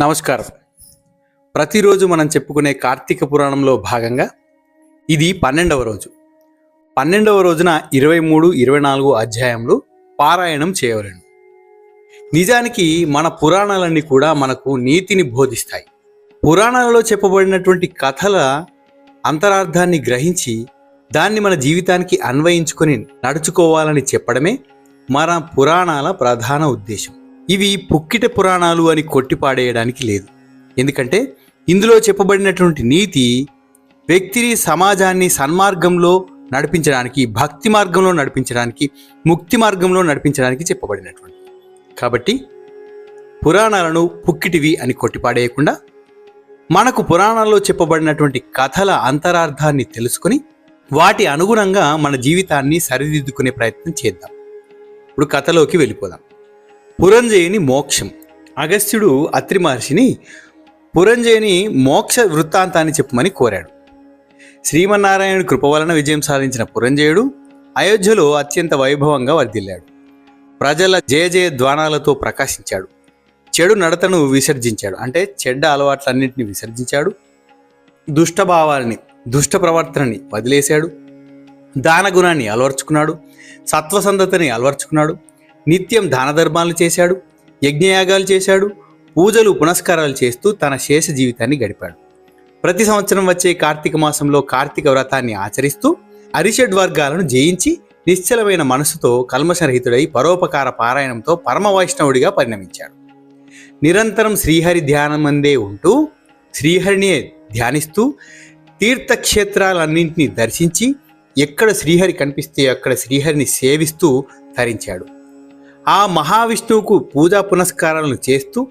నమస్కారం. ప్రతిరోజు మనం చెప్పుకునే కార్తీక పురాణంలో భాగంగా ఇది పన్నెండవ రోజు. పన్నెండవ రోజున ఇరవై మూడు ఇరవై నాలుగు అధ్యాయంలో పారాయణం చేయవలను. నిజానికి మన పురాణాలన్నీ కూడా మనకు నీతిని బోధిస్తాయి. పురాణాలలో చెప్పబడినటువంటి కథల అంతరార్థాన్ని గ్రహించి దాన్ని మన జీవితానికి అన్వయించుకొని నడుచుకోవాలని చెప్పడమే మన పురాణాల ప్రధాన ఉద్దేశం. ఇవి పుక్కిట పురాణాలు అని కొట్టిపాడేయడానికి లేదు. ఎందుకంటే ఇందులో చెప్పబడినటువంటి నీతి వ్యక్తిని సమాజాన్ని సన్మార్గంలో నడిపించడానికి భక్తి మార్గంలో నడిపించడానికి ముక్తి మార్గంలో నడిపించడానికి చెప్పబడినటువంటి. కాబట్టి పురాణాలను పుక్కిటివి అని కొట్టిపాడేయకుండా మనకు పురాణాల్లో చెప్పబడినటువంటి కథల అంతరార్థాన్ని తెలుసుకొని వాటి అనుగుణంగా మన జీవితాన్ని సరిదిద్దుకునే ప్రయత్నం చేద్దాం. ఇప్పుడు కథలోకి వెళ్ళిపోదాం. పురంజయుని మోక్షం. అగస్త్యుడు అత్రి మహర్షిని పురంజయుని మోక్ష వృత్తాంతాన్ని చెప్పమని కోరాడు. శ్రీమన్నారాయణుడి కృప వలన విజయం సాధించిన పురంజయుడు అయోధ్యలో అత్యంత వైభవంగా వర్ధిల్లాడు. ప్రజల జయ జయ ద్వానాలతో ప్రకాశించాడు. చెడు నడతను విసర్జించాడు. అంటే చెడ్డ అలవాట్లన్నింటినీ విసర్జించాడు. దుష్టభావాలని దుష్ట ప్రవర్తనని వదిలేశాడు. దాన గుణాన్ని అలవర్చుకున్నాడు. సత్వసంధతని అలవర్చుకున్నాడు. నిత్యం దాన ధర్మాలు చేశాడు యజ్ఞయాగాలు చేశాడు పూజలు పునస్కారాలు చేస్తూ తన శేష జీవితాన్ని గడిపాడు. ప్రతి సంవత్సరం వచ్చే కార్తీక మాసంలో కార్తీక వ్రతాన్ని ఆచరిస్తూ అరిషడ్ వర్గాలను జయించి నిశ్చలమైన మనసుతో కల్మషరహితుడై పరోపకార పారాయణంతో పరమ వైష్ణవుడిగా పరిణమించాడు. నిరంతరం శ్రీహరి ధ్యానమందే ఉంటూ శ్రీహరిని ధ్యానిస్తూ తీర్థక్షేత్రాలన్నింటినీ దర్శించి ఎక్కడ శ్రీహరి కనిపిస్తే అక్కడ శ్రీహరిని సేవిస్తూ ధరించాడు ఆ మహావిష్ణువుకు పూజా పునస్కారాలను చేస్తూ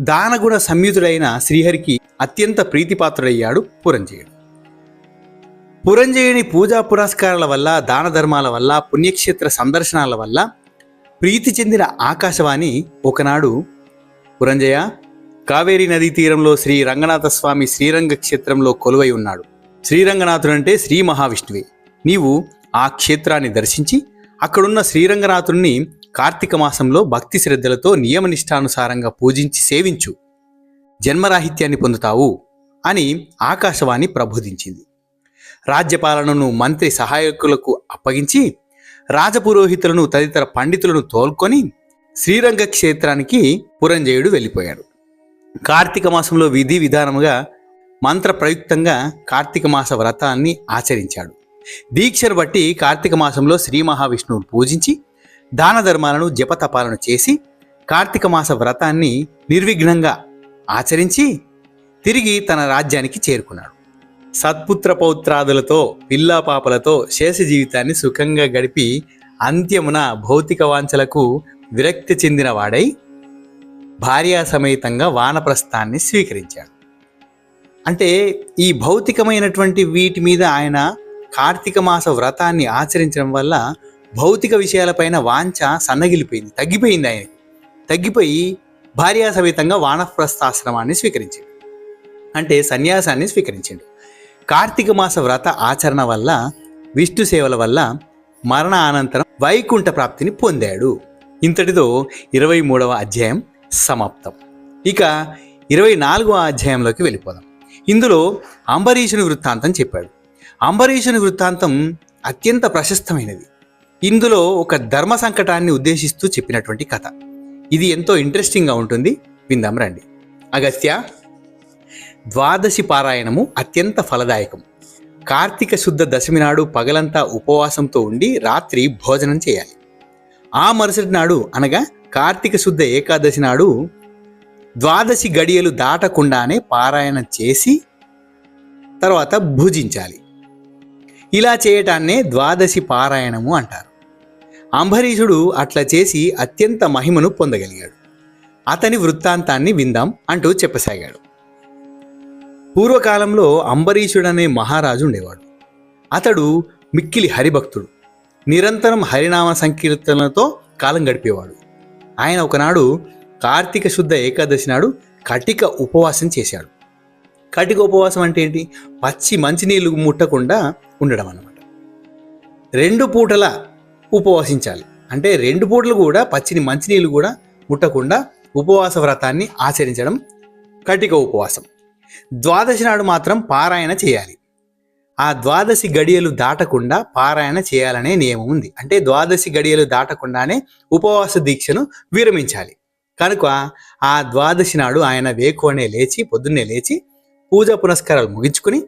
దానగుణ సంయుతుడైన శ్రీహరికి అత్యంత ప్రీతిపాత్రుడయ్యాడు పురంజయుడు. పురంజయుని పూజా పురస్కారాల వల్ల దాన ధర్మాల వల్ల పుణ్యక్షేత్ర సందర్శనాల వల్ల ప్రీతి చెందిన ఆకాశవాణి ఒకనాడు పురంజయ కావేరీ నదీ తీరంలో శ్రీ రంగనాథ స్వామి శ్రీరంగ క్షేత్రంలో కొలువై ఉన్నాడు. శ్రీరంగనాథుడంటే శ్రీ మహావిష్ణువే. నీవు ఆ క్షేత్రాన్ని దర్శించి అక్కడున్న శ్రీరంగనాథుణ్ణి కార్తీక మాసంలో భక్తి శ్రద్ధలతో నియమనిష్టానుసారంగా పూజించి సేవించు. జన్మరాహిత్యాన్ని పొందుతావు అని ఆకాశవాణి ప్రబోధించింది. రాజ్యపాలనను మంత్రి సహాయకులకు అప్పగించి రాజపురోహితులను తదితర పండితులను తోల్కొని శ్రీరంగ క్షేత్రానికి పురంజయుడు వెళ్ళిపోయాడు. కార్తీక మాసంలో విధి విధానముగా మంత్ర ప్రయుక్తంగా కార్తీక మాస వ్రతాన్ని ఆచరించాడు. దీక్షను బట్టి కార్తీక మాసంలో శ్రీ మహావిష్ణువును పూజించి దాన ధర్మాలను జపతపాలను చేసి కార్తీక మాస వ్రతాన్ని నిర్విఘ్నంగా ఆచరించి తిరిగి తన రాజ్యానికి చేరుకున్నాడు. సత్పుత్ర పౌత్రాదులతో పిల్లాపాపలతో శేష జీవితాన్ని సుఖంగా గడిపి అంత్యమున భౌతిక వాంఛలకు విరక్తి చెందిన వాడై భార్యా సమేతంగా వానప్రస్థాన్ని స్వీకరించాడు. అంటే ఈ భౌతికమైనటువంటి వీటి మీద ఆయన కార్తీక మాస వ్రతాన్ని ఆచరించడం వల్ల భౌతిక విషయాలపైన వాంఛ సన్నగిలిపోయింది తగ్గిపోయింది ఆయన తగ్గిపోయి భార్యా సమేతంగా వానప్రస్థాశ్రమాన్ని స్వీకరించాడు. అంటే సన్యాసాన్ని స్వీకరించాడు. కార్తీక మాస వ్రత ఆచరణ వల్ల విష్ణు సేవల వల్ల మరణ అనంతరం వైకుంఠ ప్రాప్తిని పొందాడు. ఇంతటితో ఇరవై మూడవ అధ్యాయం సమాప్తం. ఇక ఇరవై నాలుగవ అధ్యాయంలోకి వెళ్ళిపోదాం. ఇందులో అంబరీషుని వృత్తాంతం చెప్పాడు. అంబరీషుని వృత్తాంతం అత్యంత ప్రశస్తమైనది. ఇందులో ఒక ధర్మ సంకటాన్ని ఉద్దేశిస్తూ చెప్పినటువంటి కథ. ఇది ఎంతో ఇంట్రెస్టింగ్గా ఉంటుంది. విందాం రండి. అగస్త్య ద్వాదశి పారాయణము అత్యంత ఫలదాయకం. కార్తీక శుద్ధ దశమి నాడు పగలంతా ఉపవాసంతో ఉండి రాత్రి భోజనం చేయాలి. ఆ మరుసటి నాడు అనగా కార్తీక శుద్ధ ఏకాదశి నాడు ద్వాదశి గడియలు దాటకుండానే పారాయణం చేసి తర్వాత భుజించాలి. ఇలా చేయటాన్నే ద్వాదశి పారాయణము అంటారు. అంబరీషుడు అట్లా చేసి అత్యంత మహిమను పొందగలిగాడు. అతని వృత్తాంతాన్ని విందాం అంటూ చెప్పసాగాడు. పూర్వకాలంలో అంబరీషుడనే మహారాజు ఉండేవాడు. అతడు మిక్కిలి హరిభక్తుడు. నిరంతరం హరినామ సంకీర్తనలతో కాలం గడిపేవాడు. ఆయన ఒకనాడు కార్తీక శుద్ధ ఏకాదశి నాడు కటిక ఉపవాసం చేశాడు. కటిక ఉపవాసం అంటే ఏంటి? పచ్చి మంచినీళ్ళు ముట్టకుండా ఉండడం అన్నమాట రెండు పూటల ఉపవాసించాలి. అంటే రెండు పూటలు కూడా పచ్చిని మంచినీళ్ళు కూడా ముట్టకుండా ఉపవాస వ్రతాన్ని ఆచరించడం కటిక ఉపవాసం. ద్వాదశి నాడు మాత్రం పారాయణ చేయాలి. ఆ ద్వాదశి గడియలు దాటకుండా పారాయణ చేయాలనే నియమం ఉంది. అంటే ద్వాదశి గడియలు దాటకుండానే ఉపవాస దీక్షను విరమించాలి. కనుక ఆ ద్వాదశి నాడు ఆయన వేకువనే లేచి పొద్దున్నే లేచి పూజ పునస్కారాలు ముగించుకుని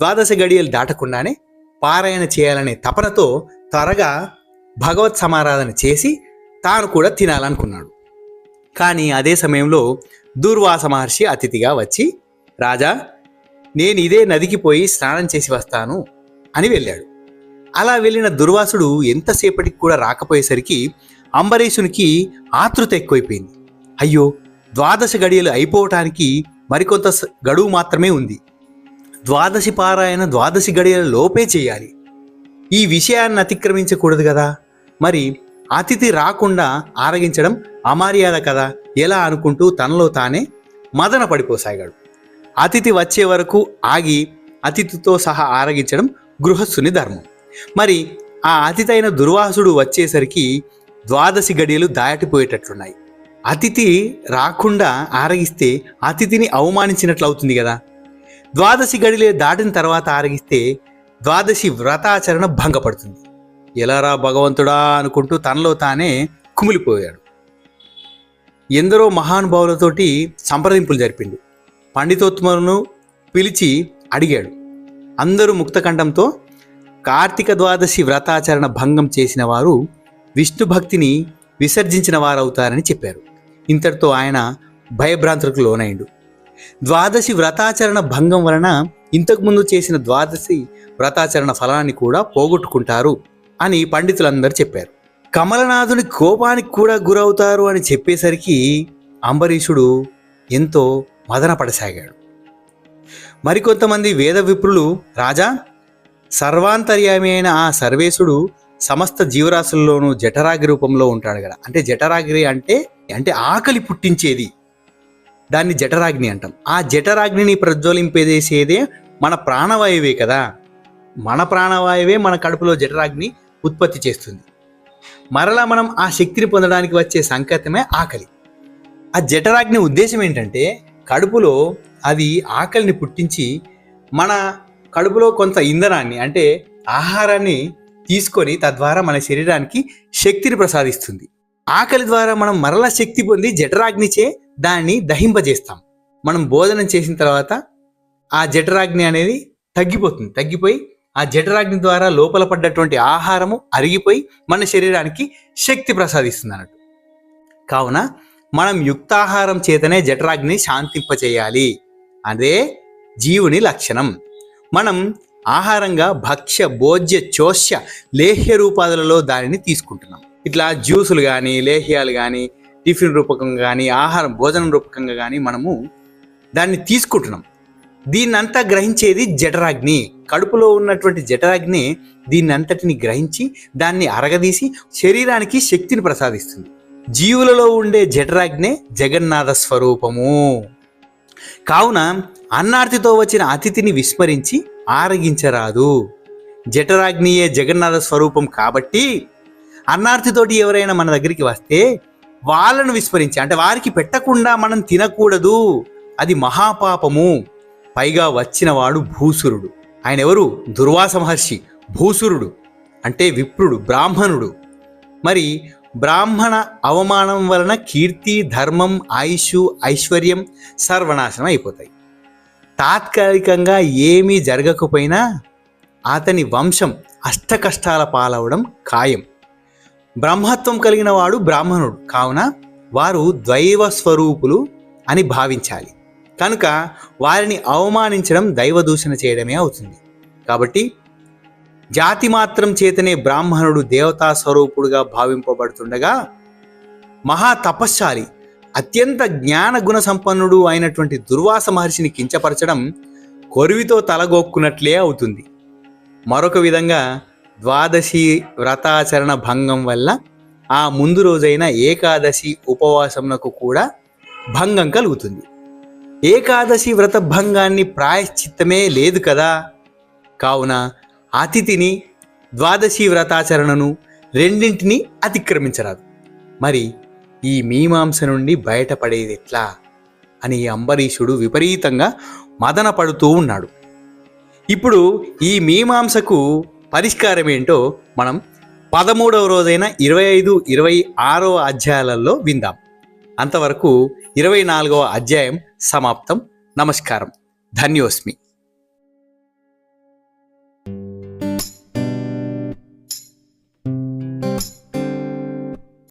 ద్వాదశి గడియలు దాటకుండానే పారాయణ చేయాలనే తపనతో త్వరగా భగవత్ సమారాధన చేసి తాను కూడా తినాలనుకున్నాడు. కానీ అదే సమయంలో దూర్వాస మహర్షి అతిథిగా వచ్చి రాజా నేను ఇదే నదికి పోయి స్నానం చేసి వస్తాను అని వెళ్ళాడు. అలా వెళ్ళిన దుర్వాసుడు ఎంతసేపటికి కూడా రాకపోయేసరికి అంబరీషునికి ఆతృత ఎక్కువైపోయింది. అయ్యో ద్వాదశ గడియలు అయిపోవటానికి మరికొంత స- గడువు మాత్రమే ఉంది. ద్వాదశి పారాయణ ద్వాదశి గడియల లోపే చేయాలి. ఈ విషయాన్ని అతిక్రమించకూడదు కదా. మరి అతిథి రాకుండా ఆరగించడం అమర్యాద కదా? ఎలా అనుకుంటూ తనలో తానే మదన పడిపోసాగాడు. అతిథి వచ్చే వరకు ఆగి అతిథితో సహా ఆరగించడం గృహస్థుని ధర్మం. మరి ఆ అతిథి అయిన దుర్వాసుడు వచ్చేసరికి ద్వాదశి గడియలు దాటిపోయేటట్లున్నాయి. అతిథి రాకుండా ఆరగిస్తే అతిథిని అవమానించినట్లు అవుతుంది కదా? ద్వాదశి గడిలే దాటిన తర్వాత ఆరగిస్తే ద్వాదశి వ్రతాచరణ భంగపడుతుంది. ఎలారా భగవంతుడా అనుకుంటూ తనలో తానే కుమిలిపోయాడు. ఎందరో మహానుభావులతోటి సంప్రదింపులు జరిపిండు. పండితోత్మలను పిలిచి అడిగాడు. అందరూ ముక్తకంఠంతో కార్తీక ద్వాదశి వ్రతాచరణ భంగం చేసిన వారు విష్ణు భక్తిని విసర్జించిన వారవుతారని చెప్పారు. ఇంతటితో ఆయన భయభ్రాంతులకు లోనైండు. ద్వాదశి వ్రతాచరణ భంగం వలన ఇంతకుముందు చేసిన ద్వాదశి వ్రతాచరణ ఫలాన్ని కూడా పోగొట్టుకుంటారు అని పండితులందరూ చెప్పారు. కమలనాథుని కోపానికి కూడా గురవుతారు అని చెప్పేసరికి అంబరీషుడు ఎంతో మదనపడసాగాడు. మరికొంతమంది వేద విప్రులు రాజా సర్వాంతర్యామి అయిన ఆ సర్వేశుడు సమస్త జీవరాశుల్లోనూ జఠరాగి రూపంలో ఉంటాడు కదా. అంటే జఠరాగ్ని అంటే అంటే ఆకలి పుట్టించేది. దాన్ని జఠరాగ్ని అంటాం. ఆ జఠరాగ్నిని ప్రజ్వలింపజేసేదే మన ప్రాణవాయువే కదా. మన ప్రాణవాయువే మన కడుపులో జఠరాగ్ని ఉత్పత్తి చేస్తుంది. మరలా మనం ఆ శక్తిని పొందడానికి వచ్చే సంకేతమే ఆకలి. ఆ జఠరాగ్ని ఉద్దేశం ఏంటంటే కడుపులో అది ఆకలిని పుట్టించి మన కడుపులో కొంత ఇంధనాన్ని అంటే ఆహారాన్ని తీసుకొని తద్వారా మన శరీరానికి శక్తిని ప్రసాదిస్తుంది. ఆకలి ద్వారా మనం మరలా శక్తి పొంది జఠరాగ్నిచే దాన్ని దహింపజేస్తాం. మనం భోజనం చేసిన తర్వాత ఆ జఠరాగ్ని అనేది తగ్గిపోతుంది తగ్గిపోయి ఆ జఠరాగ్ని ద్వారా లోపల పడ్డటువంటి ఆహారము అరిగిపోయి మన శరీరానికి శక్తి ప్రసాదిస్తుంది అన్నట్టు కావున మనం యుక్తాహారం చేతనే జఠరాగ్ని శాంతింపచేయాలి. అదే జీవుని లక్షణం. మనం ఆహారంగా భక్ష్య భోజ్య చోష్య లేహ్య రూపాలలో దానిని తీసుకుంటున్నాం. ఇట్లా జ్యూసులు కానీ లేహ్యాలు కానీ టిఫిన్ రూపకంగా కానీ ఆహారం భోజనం రూపకంగా కానీ మనము దాన్ని తీసుకుంటున్నాం. దీన్నంతా గ్రహించేది జఠరాగ్ని. కడుపులో ఉన్నటువంటి జఠరాగ్ని దీన్నంతటిని గ్రహించి దాన్ని అరగదీసి శరీరానికి శక్తిని ప్రసాదిస్తుంది. జీవులలో ఉండే జఠరాగ్నే జగన్నాథ స్వరూపము. కావున అన్నార్తితో వచ్చిన అతిథిని విస్మరించి ఆరగించరాదు. జఠరాగ్నియే జగన్నాథ స్వరూపం కాబట్టి అన్నార్తితోటి ఎవరైనా మన దగ్గరికి వస్తే వాళ్ళను విస్మరించి అంటే వారికి పెట్టకుండా మనం తినకూడదు. అది మహాపాపము. పైగా వచ్చినవాడు భూసురుడు. ఆయన ఎవరు దుర్వాస మహర్షి భూసురుడు అంటే విప్రుడు బ్రాహ్మణుడు. మరి బ్రాహ్మణ అవమానం వలన కీర్తి ధర్మం ఆయుష్ ఐశ్వర్యం సర్వనాశనం అయిపోతాయి. తాత్కాలికంగా ఏమీ జరగకపోయినా అతని వంశం అష్ట కష్టాల పాలవడం ఖాయం. బ్రహ్మత్వం కలిగిన వాడు బ్రాహ్మణుడు కావున వారు ద్వైవ స్వరూపులు అని భావించాలి. కనుక వారిని అవమానించడం దైవదూషణ చేయడమే అవుతుంది. కాబట్టి జాతి మాత్రం చేతనే బ్రాహ్మణుడు దేవతా స్వరూపుడుగా భావింపబడుతుండగా మహా తపశ్శాలి అత్యంత జ్ఞాన గుణ సంపన్నుడు అయినటువంటి దుర్వాస మహర్షిని కించపరచడం కొరివితో తలగొక్కున్నట్లే అవుతుంది. మరొక విధంగా ద్వాదశి వ్రతాచరణ భంగం వల్ల ఆ ముందు రోజైన ఏకాదశి ఉపవాసమునకు కూడా భంగం కలుగుతుంది. ఏకాదశి వ్రత భంగాన్ని ప్రాయశ్చిత్తమే లేదు కదా. కావున అతిథిని ద్వాదశి వ్రతాచరణను రెండింటినీ అతిక్రమించరాదు. మరి ఈ మీమాంస నుండి బయటపడేది ఎట్లా? అని అంబరీషుడు విపరీతంగా మదన పడుతూ ఉన్నాడు. ఇప్పుడు ఈ మీమాంసకు పరిష్కారం ఏంటో మనం పదమూడవ రోజైన ఇరవై ఐదు ఇరవై ఆరో అధ్యాయాలలో విందాం. అంతవరకు ఇరవై నాలుగవ అధ్యాయం సమాప్తం. నమస్కారం. ధన్యోస్మి.